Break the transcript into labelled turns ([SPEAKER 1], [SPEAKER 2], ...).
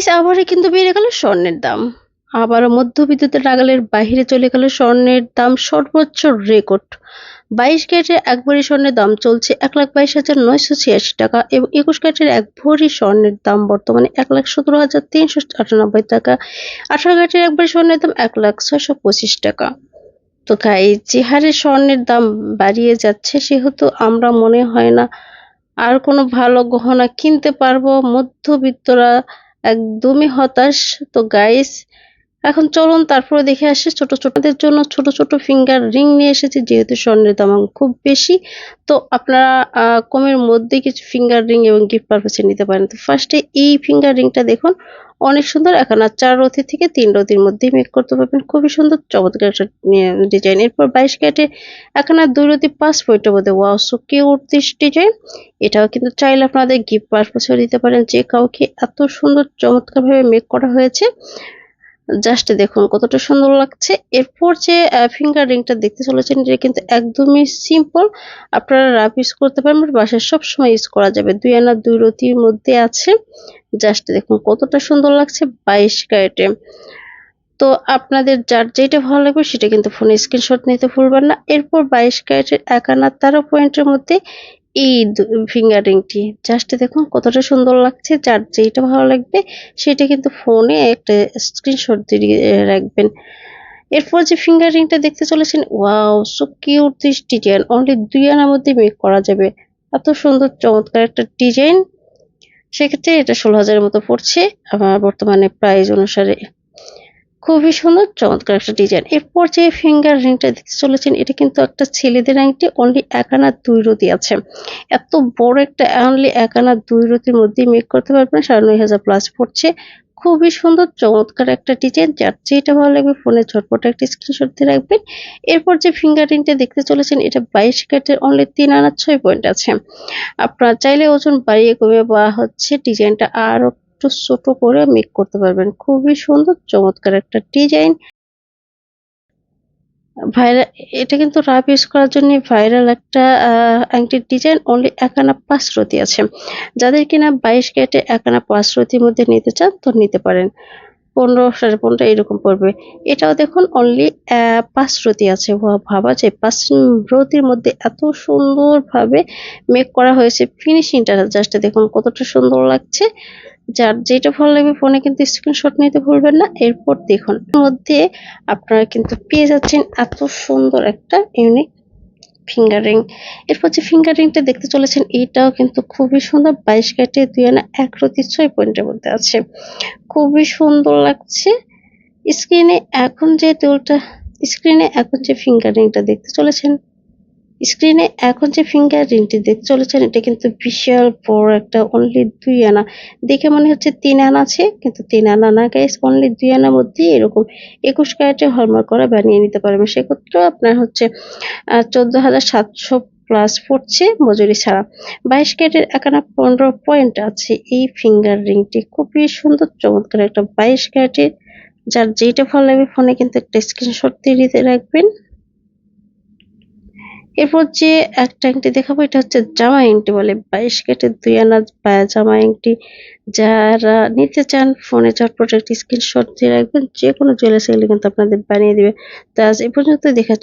[SPEAKER 1] Guys আবারও কিন্তু বেড়ে গেল স্বর্ণের দাম। আবারও মধ্যবিদ্যুতের নাগালের বাইরে চলে গেল স্বর্ণের দাম সর্বোচ্চ রেকর্ড। বাইশ ক্যারেটের এক ভরি স্বর্ণের দাম চলছে এক লাখ বাইশ হাজার নয়শো ছিয়াশি টাকা এবং একুশ ক্যারেটের এক ভরি স্বর্ণের দাম বর্তমানে এক লাখ সতেরো হাজার তিনশো আটানব্বই টাকা। আঠারো ক্যারেটের এক ভরি স্বর্ণের দাম এক লাখ ছয়শো পঁচিশ টাকা। তো গাই যে হারে স্বর্ণের দাম বাড়িয়ে যাচ্ছে সেহেতু আমরা মনে হয় না আর কোনো ভালো গহনা কিনতে পারব। মধ্যবিত্তরা একদমই হতাশ। তো গাইস এখন চলুন তারপরে দেখে আসি ছোট ছোটদের জন্য ছোট ছোট ফিঙ্গার রিং নিয়ে এসেছি, যেহেতু স্বর্ণের দাম খুব বেশি। তো আপনারা কমের মধ্যে কিছু ফিঙ্গার রিং এবং গিফট পারপাসে নিতে পারেন। তো ফার্স্টে এই ফিঙ্গার রিংটা দেখুন, অনেক সুন্দর। এখানে চার রতি থেকে তিন রতির মধ্যে মেক করতে পারবেন। খুবই সুন্দর, চমৎকার একটা ডিজাইন এরপর বাইশ ক্যাটে এখানে দুই রতি পাঁচ ফোরটার মধ্যে। ওয়াও সো কিউট ডিজাইন এটাও কিন্তু চাইলে আপনাদের গিফট পারপাসেও দিতে পারেন। যে কাউকে এত সুন্দর, চমৎকারভাবে মেক করা হয়েছে জাস্ট দেখুন কতটা সুন্দর লাগছে। এরপর যে ফিঙ্গার রিংটা দেখতে চলেছেন, এটা কিন্তু একদমই সিম্পল আপনারা রাফ ইউজ করতে পারেন বাসায় সবসময় ইউজ করা যাবে। দুই আনা, দুই রতির মধ্যে আছে। জাস্ট দেখুন কতটা সুন্দর লাগছে, বাইশ ক্যারেটে তো আপনাদের যার যেটা ভালো লাগবে, সেটা কিন্তু ফোনে স্ক্রিনশট নিতে ভুলবেন না। এরপর বাইশ ক্যারেটের এক আনা তেরো পয়েন্টের মধ্যে এই ফিঙ্গার রিংটি জাস্ট দেখুন কতটা সুন্দর লাগছে, যার যেটা ভালো লাগবে সেটা কিন্তু ফোনে একটা স্ক্রিনশট দিয়ে রাখবেন। এরপর যে ফিঙ্গার রিংটা দেখতে চলেছেন wow so cute this design only দুই আনার মধ্যে মেক করা যাবে। এত সুন্দর, চমৎকার একটা ডিজাইন সেক্ষেত্রে এটা ষোলো হাজারের মতো পড়ছে। আমার বর্তমানে প্রাইস অনুসারে। খুবই সুন্দর, চমৎকার একটা ডিজাইন এরপর যে ফিঙ্গার রিংটা দেখতে চলেছেন, এটা কিন্তু একটা ছেলেদের রিংটি অনলি এক আনা দুই রতি আছে। এত বড় একটা অনলি এক আনা দুই রতির মধ্যেই মেক করতে পারবেন, সাড়ে নয় হাজার প্লাস পড়ছে। খুবই সুন্দর, চমৎকার একটা ডিজাইন যার যেটা ভালো লাগবে ফোনে ঝটপট একটা স্ক্রিনশট দিয়ে রাখবেন। এরপর যে ফিঙ্গার রিংটা দেখতে চলেছেন, এটা বাইশ ক্যারেটের অনলি তিন আনা ছয় পয়েন্ট আছে। আপনারা চাইলে ওজন বাড়িয়ে কমে বা হচ্ছে ডিজাইনটা আরও একটু ছোট করে মেক করতে পারবেন। খুবই সুন্দর, চমৎকার একটা ডিজাইন ভাইরাল এটা কিন্তু রাফ ইউজ করার জন্য ভাইরাল একটা আংটির ডিজাইন অনলি একানা পাঁচ রতি আছে। যাদের কিনা বাইশ ক্যারেটে একানা পাঁচ রতির মধ্যে নিতে চান, তো নিতে পারেন। পনেরো, সাড়ে পনেরো এরকম পড়বে। এটাও দেখুন অনলি পাঁচ রতি আছে। ভাবা যায়, পাঁচ রতির মধ্যে এত সুন্দরভাবে মেক করা হয়েছে। ফিনিশিংটা জাস্ট দেখুন, কতটা সুন্দর লাগছে। যার যেটা ভালো লাগবে ফোনে কিন্তু স্ক্রিনশট নিতে ভুলবেন না। এরপর দেখুন মধ্যে আপনারা কিন্তু পেয়ে যাচ্ছেন এত সুন্দর একটা ইউনিক ফিঙ্গারিং এরপর যে ফিঙ্গারিংটা দেখতে চলেছেন এইটাও কিন্তু খুবই সুন্দর, বাইশ কাটে দুই আনা এক রতি ছয় পয়েন্টের মধ্যে আছে। খুবই সুন্দর লাগছে। স্ক্রিনে এখন যে টোলটা স্ক্রিনে এখন যে ফিঙ্গারিংটা দেখতে চলেছেন স্ক্রিনে এখন যে ফিঙ্গার রিংটি দেখতে চলেছেন, এটা কিন্তু বিশাল বড় একটা অনলি দুই আনা। দেখে মনে হচ্ছে তিন আনা আছে, কিন্তু তিন আনা না গাইস অনলি দুই আনার মধ্যে এরকম একুশ ক্যারেটে হলমার্ক করা বানিয়ে নিতে পারবেন। সেক্ষেত্রেও আপনার হচ্ছে চোদ্দ হাজার সাতশো প্লাস পড়ছে মজুরি ছাড়া। বাইশ ক্যারেটের একানা পনেরো পয়েন্ট আছে এই ফিঙ্গার রিংটি খুবই সুন্দর, চমৎকার একটা বাইশ ক্যারেটের। যার যেটা ভালো লাগবে ফোনে কিন্তু একটা স্ক্রিনশট দিয়ে দিতে রাখবেন। এরপর যে একটা আংটি দেখাবো, এটা হচ্ছে জামা আংটি বলে, বাইশ কেটে দুই আনা জামা আংটি। যারা নিতে চান, ফোনে চটপট একটি স্ক্রিনশট দিয়ে রাখবেন যে কোনো জুয়েলার্স এগুলো কিন্তু আপনাদের বানিয়ে দিবে। তো আজ এ পর্যন্ত দেখা